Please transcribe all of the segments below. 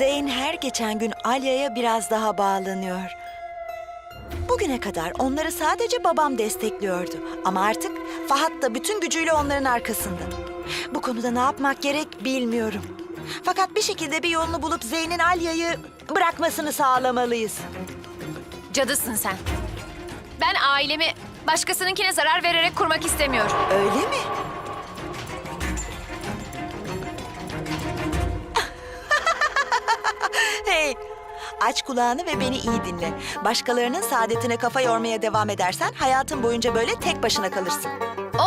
Zeyn her geçen gün Alya'ya biraz daha bağlanıyor. Bugüne kadar onları sadece babam destekliyordu. Ama artık Fahat da bütün gücüyle onların arkasında. Bu konuda ne yapmak gerek bilmiyorum. Fakat bir şekilde bir yolunu bulup Zeyn'in Alya'yı bırakmasını sağlamalıyız. Cadısın sen. Ben ailemi başkasınınkine zarar vererek kurmak istemiyorum. Öyle mi? Aç kulağını ve beni iyi dinle. Başkalarının saadetine kafa yormaya devam edersen hayatın boyunca böyle tek başına kalırsın.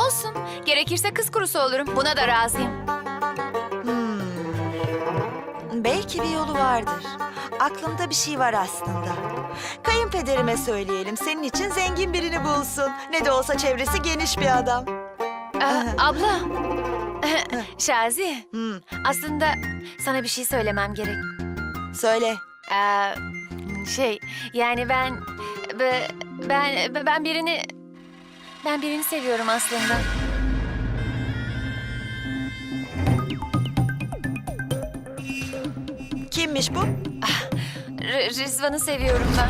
Olsun. Gerekirse kız kurusu olurum. Buna da razıyım. Belki bir yolu vardır. Aklımda bir şey var aslında. Kayınpederime söyleyelim senin için zengin birini bulsun. Ne de olsa çevresi geniş bir adam. Aa, abla. Şazi. Hmm, Aslında sana bir şey söylemem gerek. söyle. Ee, şey yani ben be- ben be- ben birini ben birini seviyorum aslında. Kimmiş bu? R- Rizvan'ı seviyorum ben.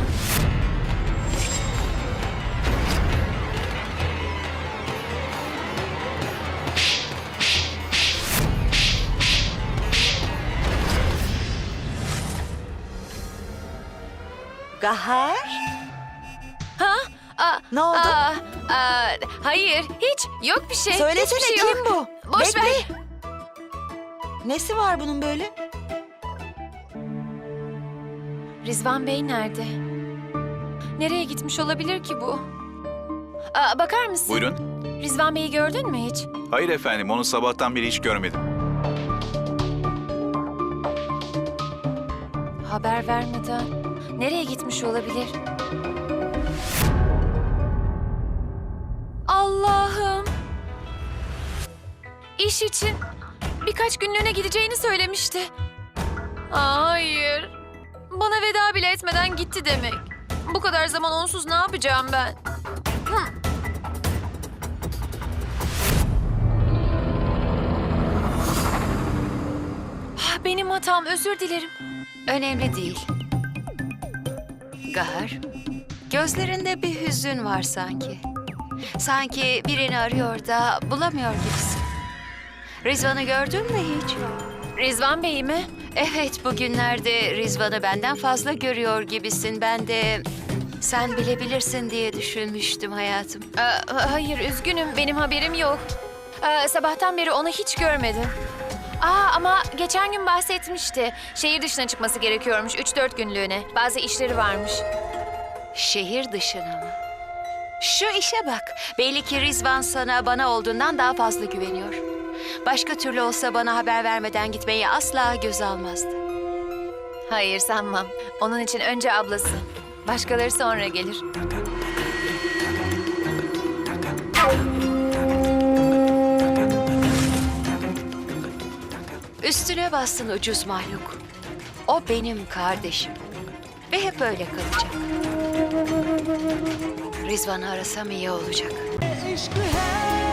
Gahar? Ha? Aa, Ne oldu? aa, aa, hayır, hiç yok bir şey. Söylesene hiçbir şey kim yok. bu? Boş Bekle. ver. Nesi var bunun böyle? Rizvan Bey nerede? Nereye gitmiş olabilir ki bu? Aa, bakar mısın? Buyurun. Rizvan Bey'i gördün mü hiç? Hayır efendim, onu sabahtan beri hiç görmedim. Haber vermeden nereye gitmiş olabilir? Allah'ım! İş için birkaç günlüğüne gideceğini söylemişti. Hayır. Bana veda bile etmeden gitti demek. Bu kadar zaman onsuz ne yapacağım ben? Hı. Ah, Benim hatam, özür dilerim. Önemli değil. Gahar, gözlerinde bir hüzün var sanki. Sanki birini arıyor da bulamıyor gibisin. Rizvan'ı gördün mü hiç? Rizvan Bey mi? Evet, bugünlerde Rizvan'ı benden fazla görüyor gibisin. Ben de sen bilebilirsin diye düşünmüştüm hayatım. Aa, hayır, üzgünüm. Benim haberim yok. Aa, sabahtan beri onu hiç görmedim. Aa, ama geçen gün bahsetmişti. Şehir dışına çıkması gerekiyormuş 3-4 günlüğüne. Bazı işleri varmış. Şehir dışına mı? Şu işe bak. Belli ki Rizvan sana bana olduğundan daha fazla güveniyor. Başka türlü olsa bana haber vermeden gitmeyi asla göz almazdı. Hayır, sanmam. Onun için önce ablası. Başkaları sonra gelir. Üstüne bassın ucuz mahluk. O benim kardeşim. Ve hep öyle kalacak. Rizvan'ı arasam iyi olacak. Eşkı her